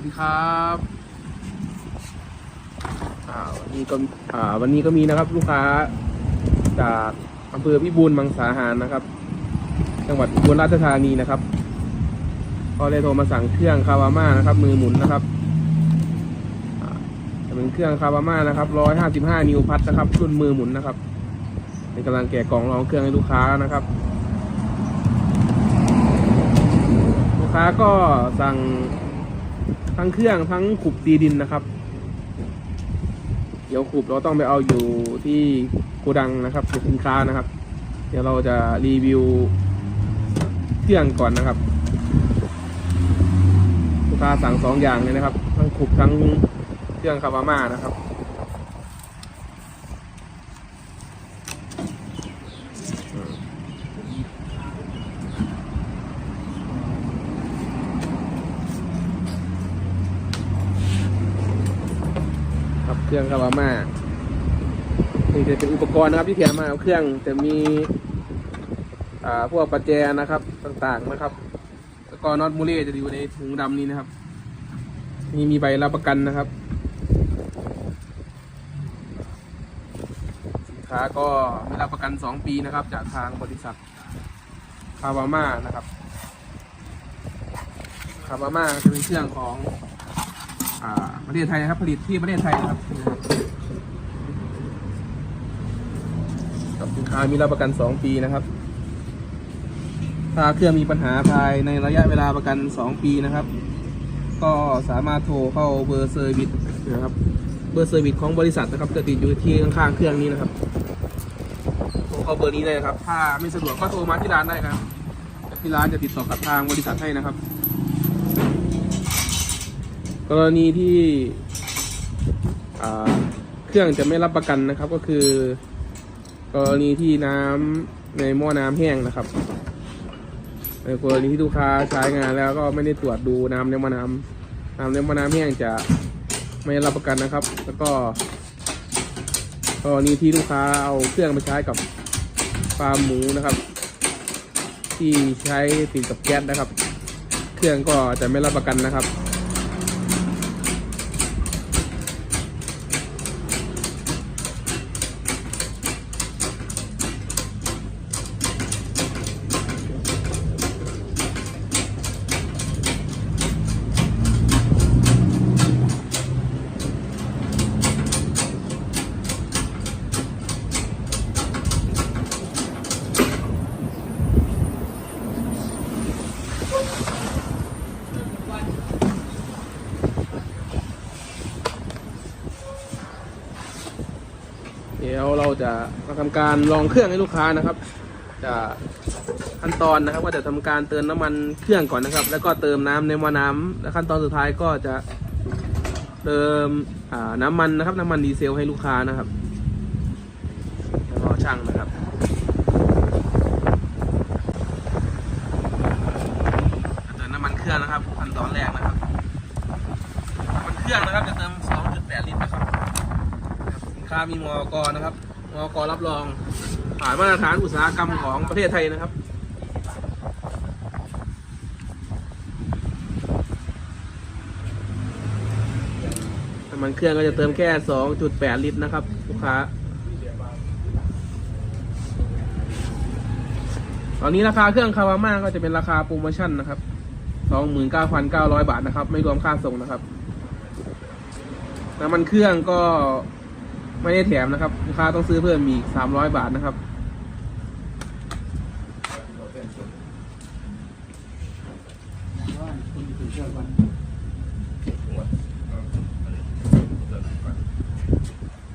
วัสดีครับวันนี้ก็วันนี้ก็มีนะครับ ลูกค้าจากอำเภอพิบูลมังสาหารนะครับ จังหวัดอุบลราชธานีนะครับก็ได้โทรมาสั่งเครื่องคาวาม่านะครับ มือหมุนนะครับจะเป็นเครื่องคาวาม่านะครับร้อยห้าสิบห้านิวพัทนะครับรุ่นมือหมุนนะครับเป็นกำลังแกะกล่องรองเครื่องให้ลูกค้านะครับ ลูกค้าก็สั่ง ทั้งเครื่องทั้งขุบตีดินนะครับ เดี๋ยวขุบเราต้องไปเอาอยู่ที่โกดังนะครับเป็นสินค้านะครับ เดี๋ยวเราจะรีวิวเครื่องก่อนนะครับลูกค้าสั่งสองอย่างเลยนะครับ ทั้งขุบทั้งเครื่องคาบาม่านะครับ เครื่องคาบาม่านี่จะเป็นอุปกรณ์นะครับที่แถมมาเอาเครื่องจะมีอ่าพวกประแจนะครับต่างๆนะครับ แล้วก็น็อตมูเล่จะอยู่ในถุงดำนี้นะครับ นี่มีใบรับประกันนะครับ สินค้าก็มีรับประกัน 2 ปีนะครับ จากทางบริษัทคาวาม่านะครับคาวาม่าจะเป็นเครื่องของ ประเทศไทยนะครับ ผลิตที่ประเทศไทยนะครับครับสินค้ามีรับประกัน 2 ปีนะครับ ถ้าเครื่องมีปัญหาภายในระยะเวลาประกัน 2 ปีนะครับ ก็สามารถโทรเข้าเบอร์เซอร์วิสนะครับ เบอร์เซอร์วิสของบริษัทนะครับจะติดอยู่ที่ข้างๆเครื่องนี้นะครับ โทรเข้าเบอร์นี้ได้นะครับ ถ้าไม่สะดวกก็โทรมาที่ร้านได้ครับที่ร้านจะติดต่อกับทางบริษัทให้นะครับ กรณีที่เครื่องจะไม่รับประกันนะครับ ก็คือ กรณีที่น้ำในหม้อน้ำแห้งนะครับในกรณีที่ลูกค้าใช้งานแล้วก็ไม่ได้ตรวจดูน้ำในหมะน้ำน้ำในหมะน้ำแห้งจะไม่รับประกันนะครับ แล้วก็กรณีที่ลูกค้าเอาเครื่องไปใช้กับฟาร์มหมูนะครับ ที่ใช้ติดกับแก๊สนะครับ เครื่องก็จะไม่รับประกันนะครับ มาทำการลองเครื่องให้ลูกค้านะครับ จะขั้นตอนนะครับก็จะทำการเติมน้ำมันเครื่องก่อนนะครับ แล้วก็เติมน้ำในม้อน้ำและขั้นตอนสุดท้ายก็จะเติมน้ำมันนะครับ น้ำมันดีเซลให้ลูกค้านะครับเดี๋ยวรอช่างนะครับเติมน้ำมันเครื่องนะครับขั้นตอนแรกนะครับน้ำมันเครื่องนะครับจะเติม 2.8 ลิตรนะครับสินค้ามีมอกนะครับ มอกรับรอง ผ่านมาตรฐานอุตสาหกรรมของประเทศไทยนะครับน้ำมันเครื่องก็จะเติมแค่ 2.8 ลิตรนะครับ ลูกค้า ตอนนี้ราคาเครื่องคาวาม่าก็จะเป็นราคาโปรโมชั่นนะครับ 29,900 บาทนะครับ ไม่รวมค่าส่งนะครับ น้ำมันเครื่องก็ ไม่ได้แถมนะครับลูกค้าต้องซื้อเพิ่มอีก300บาทนะครับ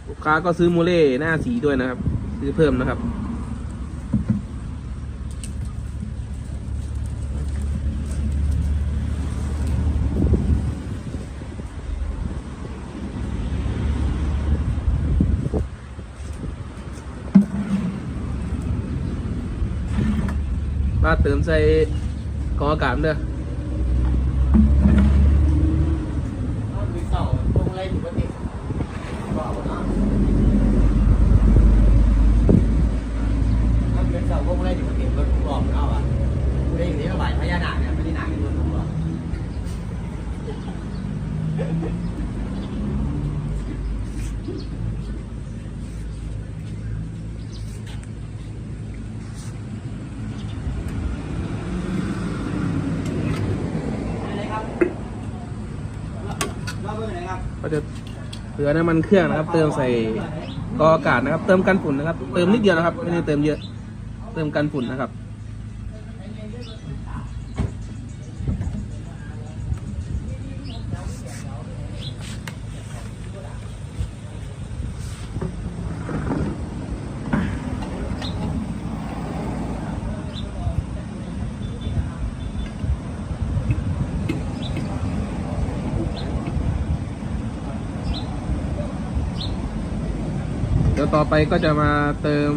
ลูกค้าก็ซื้อโมเล่หน้าสีด้วยนะครับ ซื้อเพิ่มนะครับ เติมใส่กองอากาศเด้อ มีเสาตรงอะไรอยู่ปกติบอกว่าถ้าเป็นเสาตรงอะไรอยู่ปกติรถบอกเนาะอะกูได้อยู่ที่ระบายพญานาคเนี่ยไม่ได้หนักในรถผมหรอก ก็จะเหลือน้ำมันเครื่องนะครับ เติมใส่กออากาศนะครับ เติมกันฝุ่นนะครับ เติมนิดเดียวนะครับ ไม่ได้เติมเยอะ เติมกันฝุ่นนะครับ ดี๋ยวต่อไปก็จะมาเติม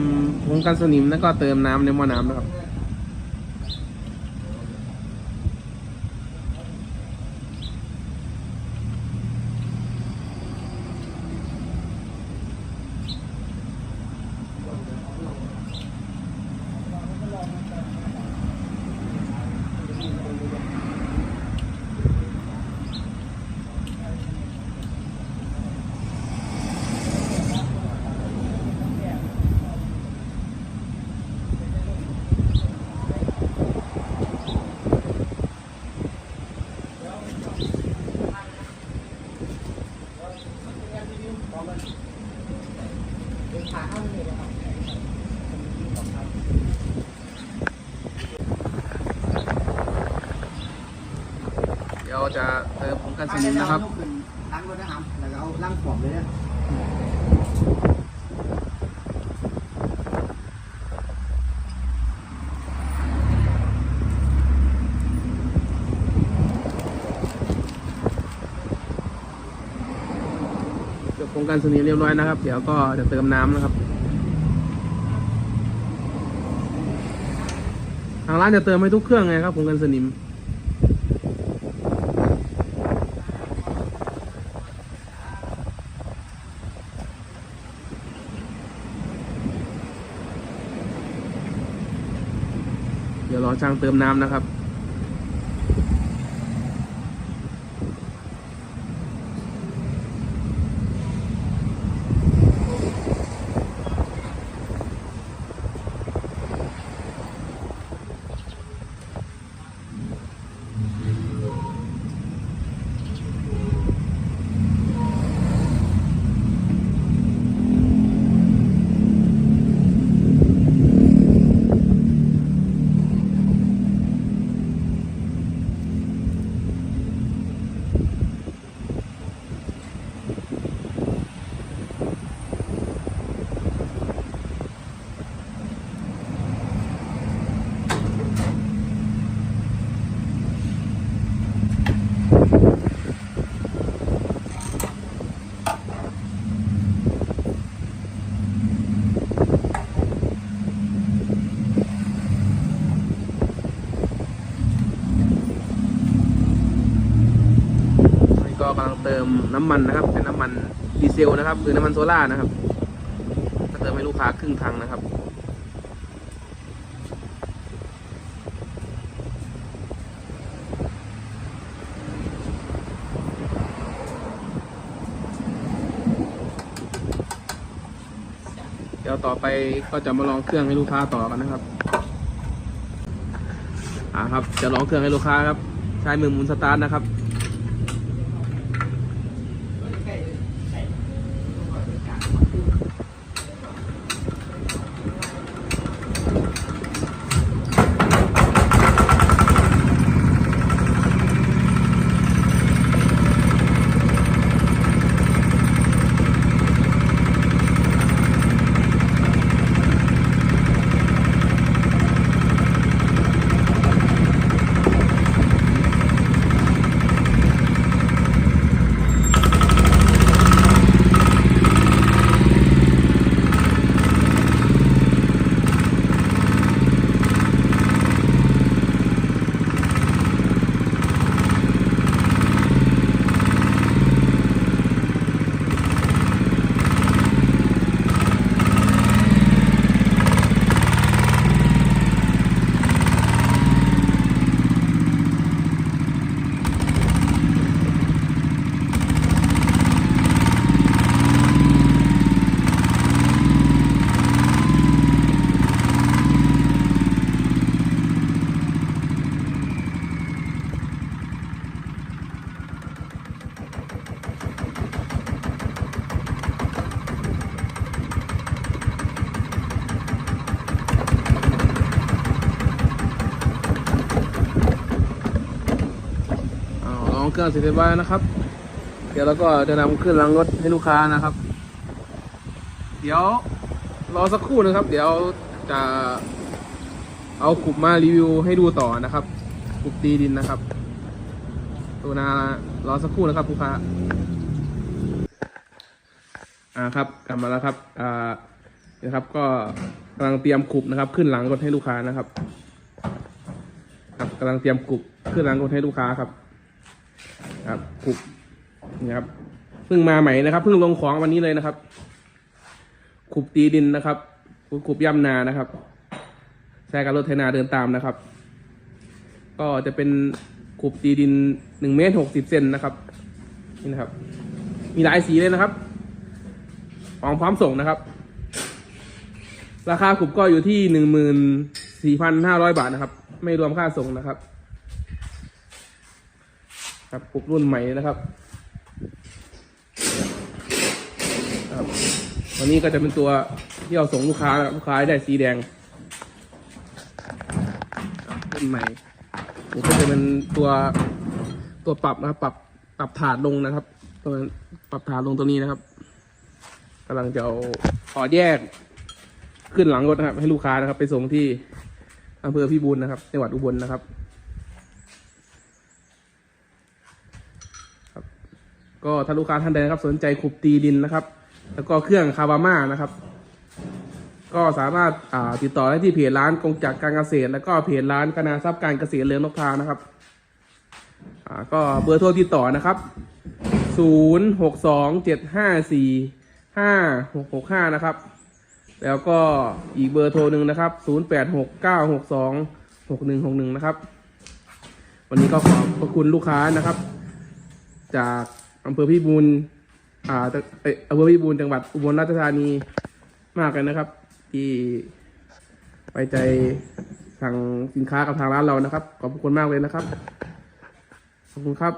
ผงกันสนิมแล้วก็เติมน้ำในหม้อน้ำนะครับ ขาเข้าเลยนะครับ เดี๋ยวจะเติมผง กันสนิมนะครับล้างรถนะครับแล้วก็เอาล้างขวบเลยนะเดี๋ยวผงกันสนิมเรียบร้อยนะครับ เดี๋ยวก็จะเติมน้ำนะครับ ทางร้านจะเติมให้ทุกเครื่องไงครับผงกันสนิม เดี๋ยวรอ ช่างเติมน้ำนะครับ เติมน้ำมันนะครับ เป็นน้ำมันดีเซลนะครับ หรือน้ำมันโซล่านะครับก็เติมให้ลูกค้าครึ่งถังนะครับเดี๋ยวต่อไปก็จะมาลองเครื่องให้ลูกค้าต่อกันนะครับ อ่าครับ จะลองเครื่องให้ลูกค้าครับ ใช้มือหมุนสตาร์ทนะครับ เครื่องเสร็จเรียบร้อยแล้วนะครับ เดี๋ยวเราก็จะนำขึ้นรางรถให้ลูกค้านะครับ เดี๋ยวรอสักครู่นะครับ เดี๋ยวจะเอาขุบมารีวิวให้ดูต่อนะครับขุบตีดินนะครับ ตัวนารอสักครู่นะครับลูกค้าอ่าครับกลับมาแล้วครับอ่านะครับก็กำลังเตรียมขุบนะครับ ขึ้นหลังรถให้ลูกค้านะครับครับกำลังเตรียมขุบขึ้นหลังรถให้ลูกค้าครับ ครับขุบนี่ครับเพิ่งมาใหม่นะครับเพิ่งลงของวันนี้เลยนะครับขุบตีดินนะครับขุบย่ำนานะครับใช้กับรถไถนาเดินตามนะครับ ก็จะเป็นขุบตีดินหนึ่งเมตรหกสิบเซนนะครับนี่นะครับ มีหลายสีเลยนะครับ ของพร้อมส่งนะครับ ราคาขุบก็อยู่ที่หนึ่งหมื่นสี่พันห้าร้อยบาทนะครับ ไม่รวมค่าส่งนะครับ ครับขุบรุ่นใหม่นะครับครับวันนี้ก็จะเป็นตัวที่เราส่งลูกค้านะครับลูกค้าได้สีแดงรุ่นใหม่นี่ก็จะเป็นตัวตัวปรับนะครับปรับปรับถาดลงนะครับตัวนั้นปรับถาดลงตัวนี้นะครับกำลังจะเอาขอแยกขึ้นหลังรถนะครับ ให้ลูกค้านะครับ ไปส่งที่อำเภอพิบูลนะครับจังหวัดอุบลนะครับ ก็ถ้าลูกค้าท่านใดนะครับสนใจขุบตีดินนะครับ แล้วก็เครื่องคาวาม่านะครับ ก็สามารถาติดต่อได้ที่เพจร้านกงจักรการเกษตร แล้วก็เพจร้านคณะทรัพย์การเกษตรเรือนนกทานะครับก็เบอร์โทรติดต่อนะครับศูนย์หกสองเจ็ดห้าสี่ห้าหกหกห้านะครับ แล้วก็อีกเบอร์โทรหนึ่งนะครับศูนย์แปดหกเก้าหกสองหกหนึ่งหกหนึ่งนะครับ วันนี้ก็ขอบพระคุณลูกค้านะครับ จาก อำเภอพิบูลอ่าเอ่ออำเภอพิบูลจังหวัดอุบลราชธานีมากเลยนะครับ ที่ไว้ใจสั่งสินค้ากับทางร้านเรานะครับ ขอบคุณมากเลยนะครับ ขอบคุณครับ